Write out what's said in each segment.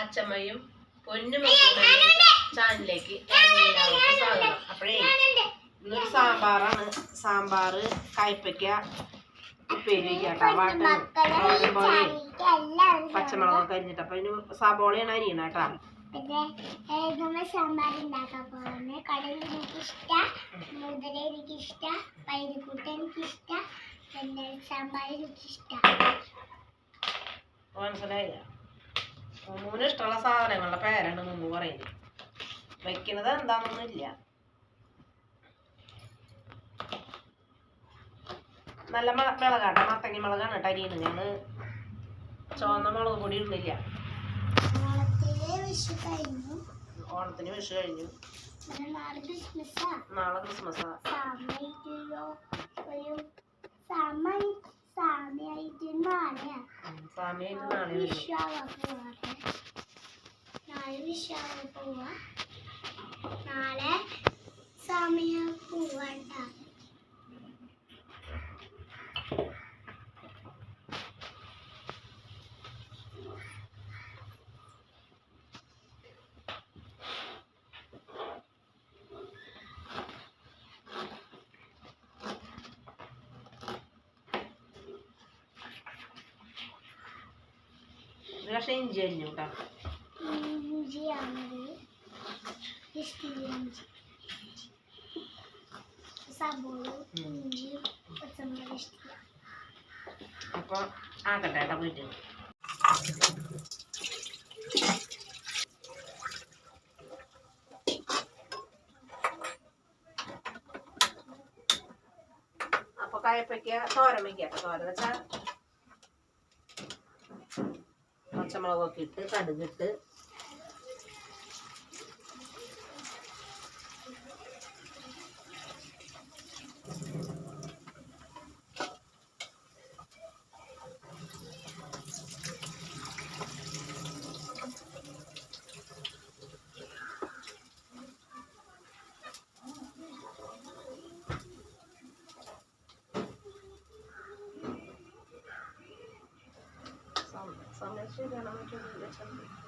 അച്ചമ്മയും പൊന്നും ചാനലിലേക്ക് എല്ലാവർക്കും സ്വാഗതം. അപ്പോഴേ ഇന്നൊരു സാമ്പാറാണ്. സാമ്പാറ് കായ്പയ്ക്ക ഉപ്പേരി കേട്ടോ വാട്ട് പച്ചമുളകൊക്കെ അരിഞ്ഞിട്ട്. അപ്പൊ ഇതിന് സബോളയാണ് അരിയണ കേട്ടാ നമ്മൾ സാമ്പാർ ഉണ്ടാക്കാൻ പോകുന്നത് കടൽ മുതല പൈരിക്കൂട്ട പിന്നെ സാമ്പാർ മനസ്സിലായില്ല? മൂന്ന് ഇഷ്ടമുള്ള സാധനങ്ങളുടെ പേരാണ് മുമ്പ് പറയുന്നത് വെക്കുന്നത് എന്താണെന്നില്ല നല്ല മുളകാട്ട മത്തങ്ങി മുളകാണ് കേട്ടോ അരിയുന്നത് ഞങ്ങൾ ചുവന്ന മുളക് പൊടി ഇടുന്നില്ല. ഓണത്തിന് വിഷു കഴിഞ്ഞു. നാളെ ക്രിസ്മസാ നാളെ ക്രിസ്മസാ സമയത്തിലോ ഒരു സമയ സമയായിട്ട് നാളെയാ സമയം നാളെ വിഷാവാ പോവാ. നാളെ സമയം പോവാണ്ട. ഒരു പക്ഷേ ഇഞ്ചി അരിഞ്ഞു കേട്ടോ ഇഞ്ചിയാണത് ഇഷ്ടിരി ഇഞ്ചി സബോള ഇഞ്ചി പച്ചമുളക് ഇഷ്ടിരി അപ്പൊ ആക്കട്ടെ കേട്ടോ പോയിട്ട് അപ്പൊ കായപ്പയ്ക്ക തോരൻ വെക്കാം തോരൻ വെച്ചാ പച്ചമുളകൊക്കെ ഇട്ട് കടുകിട്ട് സമയം ശരിയാണോ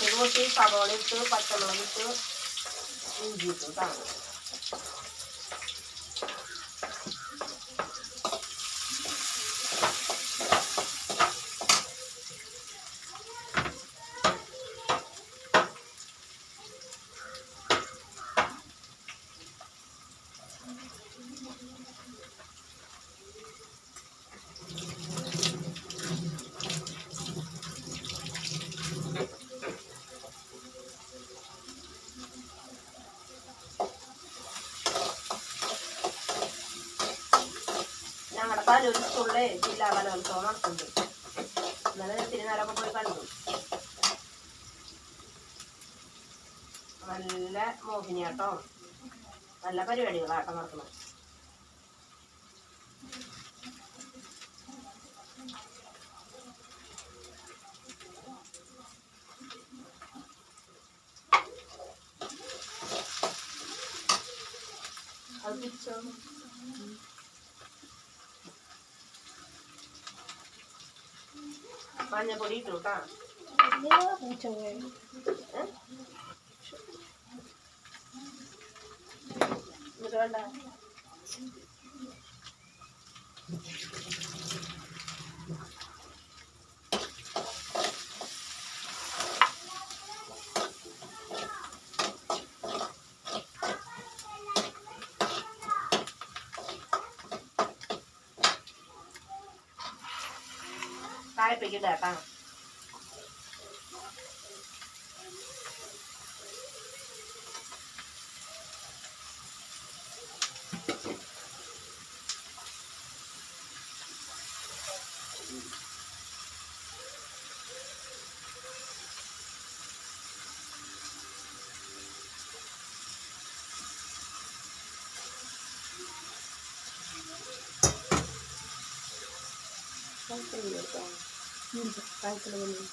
అందుకోసం సగం ఇటు పచ్చ ఇటు ఇంజితో പാലൂർ സ്കൂളിലെ ജില്ലാ കലോത്സവം നടത്തുന്നുണ്ട് ഇന്നലെ ഇത്തിരി പോയി കണ്ടു. നല്ല മോഹിനിയാട്ടോ. നല്ല പരിപാടികളാട്ടം നടക്കുന്നത്. അത് പിടിച്ചോ? മഞ്ഞപ്പൊടി ഇട്ടു കേട്ടോ ഏ? എന്നിട്ട് വേണ്ട Để bằng. 嗯，白给了你。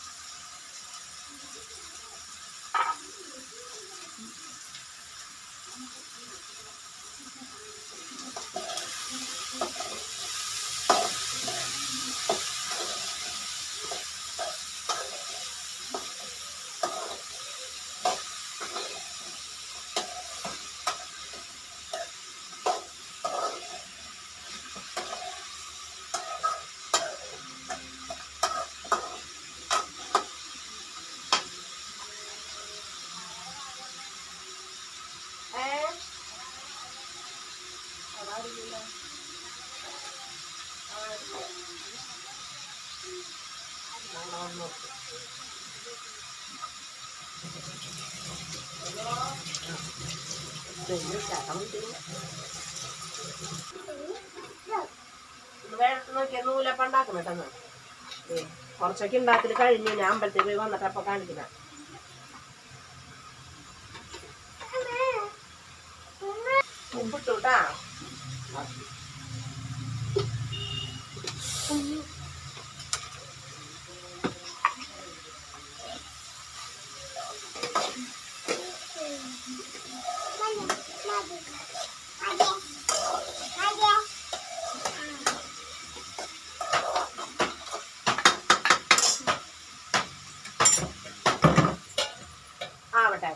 നോക്കിയ നൂലപ്പം ഉണ്ടാക്കണം കേട്ടോ. കുറച്ചൊക്കെ ഉണ്ടാക്കൽ കഴിഞ്ഞു ഞാൻ അമ്പലത്തിൽ പോയി വന്നിട്ട് അപ്പൊ കാണിക്കുന്ന ഉപ്പിട്ടു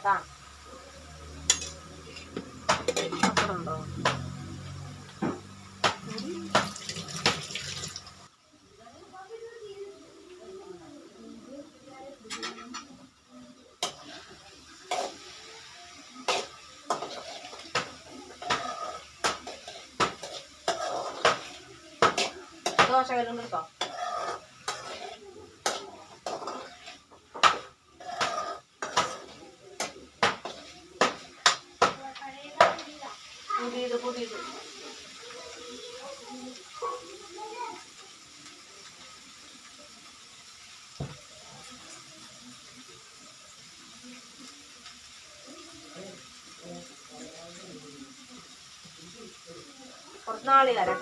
കേട്ടാ അപ്പുറമുണ്ടോ ദോശ വല്ലതും എടുത്തോ? പുതിയത് പുതിയത്. കുറച്ച് നാളികേരം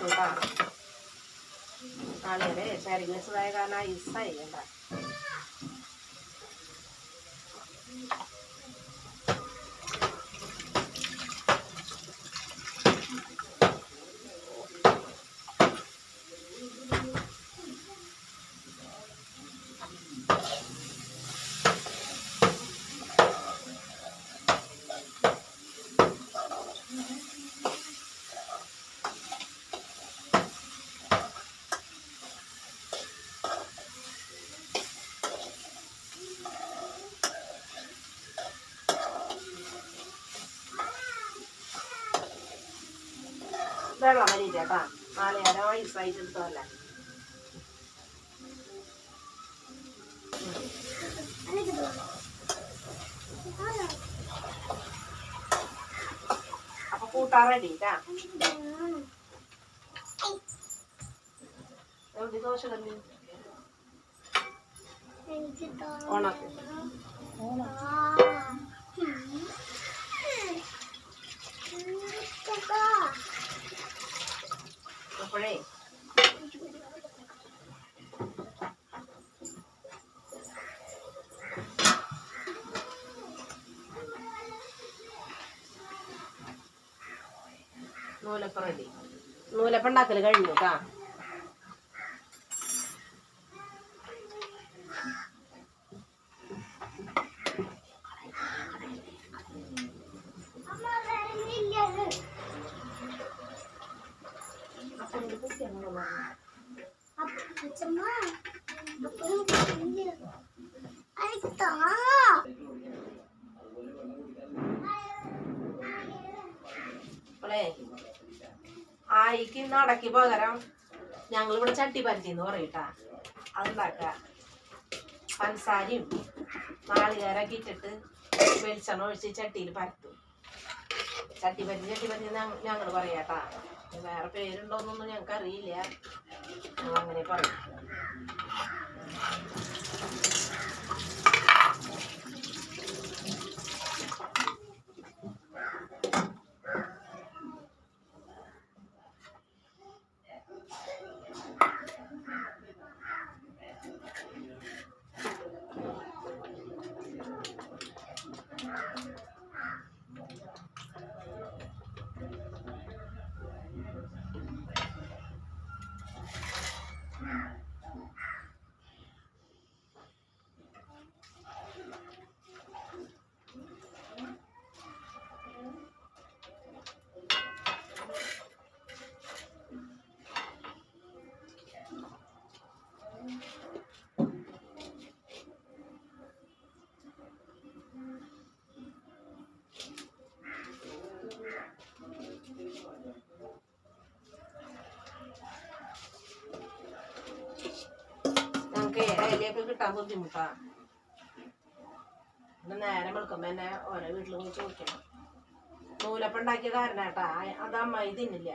നാളെ കേട്ടോ ശരി മിസ്സായ കാരണം ഇസ്സായി കേട്ടാ. വെള്ളം വരില്ല കേട്ടാ. നാളികേരം ഐസായിട്ട് എടുത്തതല്ല അപ്പൊ കൂട്ടാൻ റെഡി കേട്ടാ എവിടെ ദോശ കല്ല് ഓണാക്ക്. അപ്പോഴേ നൂലപ്പം റെഡി കഴിഞ്ഞു കേട്ടാ ആയിക്ക് അടക്കി പകരം ഞങ്ങൾ ഇവിടെ ചട്ടി പരത്തി എന്ന് പറയട്ടാ. അതുണ്ടാക്കുക പഞ്ചസാരയും നാളികേരൊക്കെ ഇട്ടിട്ട് വെളിച്ചെണ്ണ ഒഴിച്ച് ചട്ടിയിൽ പരത്തും. ചട്ടി പരത്തി ചട്ടി പരത്തി ഞങ്ങൾ പറയാട്ടാ. വേറെ പേരുണ്ടോന്നൊന്നും ഞങ്ങൾക്ക് അറിയില്ല അങ്ങനെ പറയും. ഇലയൊക്കെ കിട്ടാൻ ബുദ്ധിമുട്ടാ. പിന്നെ നേരം വെളുക്കുമ്പോ എന്നെ ഓരോ വീട്ടിലും പോയി ചോദിക്കണം. നൂലപ്പം ഉണ്ടാക്കിയ കാരണേട്ടാ അത് അമ്മായി തിന്നില്ല.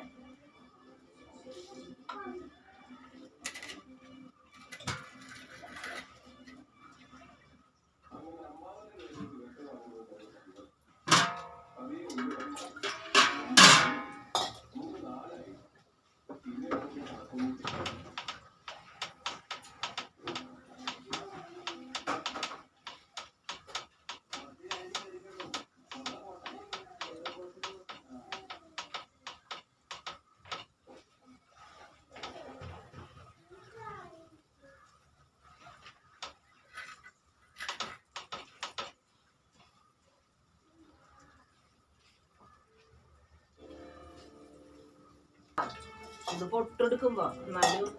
ഇത് പൊട്ടെടുക്കുമ്പോ എന്നാലും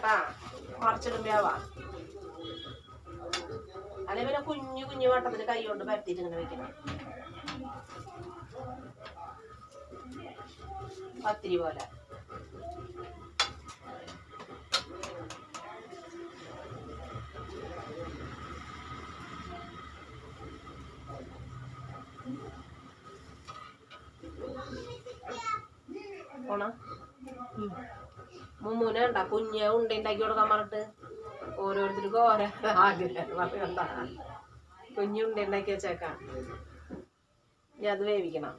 ഇതിങ്ങനെയാട്ടാ മറിച്ചിടുമ്പോവാ അല്ലെ പിന്നെ കുഞ്ഞു കുഞ്ഞു വട്ടത്തിന് കൈ കൊണ്ട് പരത്തിയിട്ട് ഇങ്ങനെ വെക്കണം. പത്തിരി പോലെ. പോണ? മുമ്മൂനെ ഉണ്ടാ കുഞ്ഞ് ഉണ്ട ഉണ്ടാക്കി കൊടുക്കാൻ പറഞ്ഞിട്ട്. ഓരോരുത്തർക്കും ഓരോ ആഗ്രഹം പറയണ്ട കുഞ്ഞുണ്ട ഉണ്ടാക്കി വെച്ചേക്കാം. ഇനി അത് വേവിക്കണം.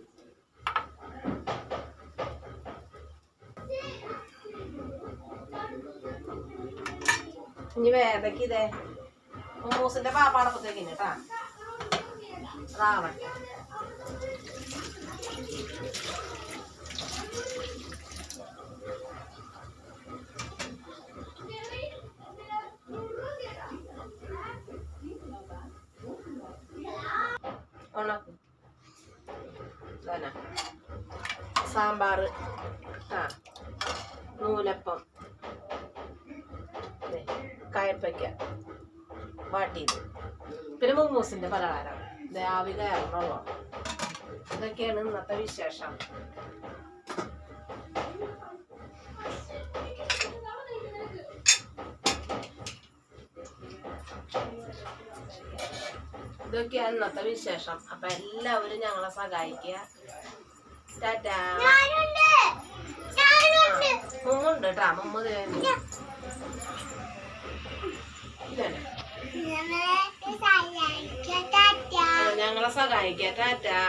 ഇനി വേദക്കിതേ മൂസിന്റെ പാപ്പാടപ്പത്തേക്കിന് കേട്ടാ. അതാവട്ടെ സാമ്പാർ. ആ നൂലപ്പം. കയപ്പയ്ക്ക വാട്ടിയത്. പിന്നെ മുമ്മൂസിന്റെ പലഹാരം. ആവി കയറണുള്ളൂ ഇതൊക്കെയാണ് ഇന്നത്തെ വിശേഷം. ഇതൊക്കെയാണ് ഇന്നത്തെ വിശേഷം. അപ്പൊ എല്ലാവരും ഞങ്ങളെ സഹായിക്കുക. ടാറ്റാ. മുമ്മുണ്ട് കേട്ടാ മുമ്മ ഞങ്ങൾ സഹായിക്കാം ടാറ്റാ.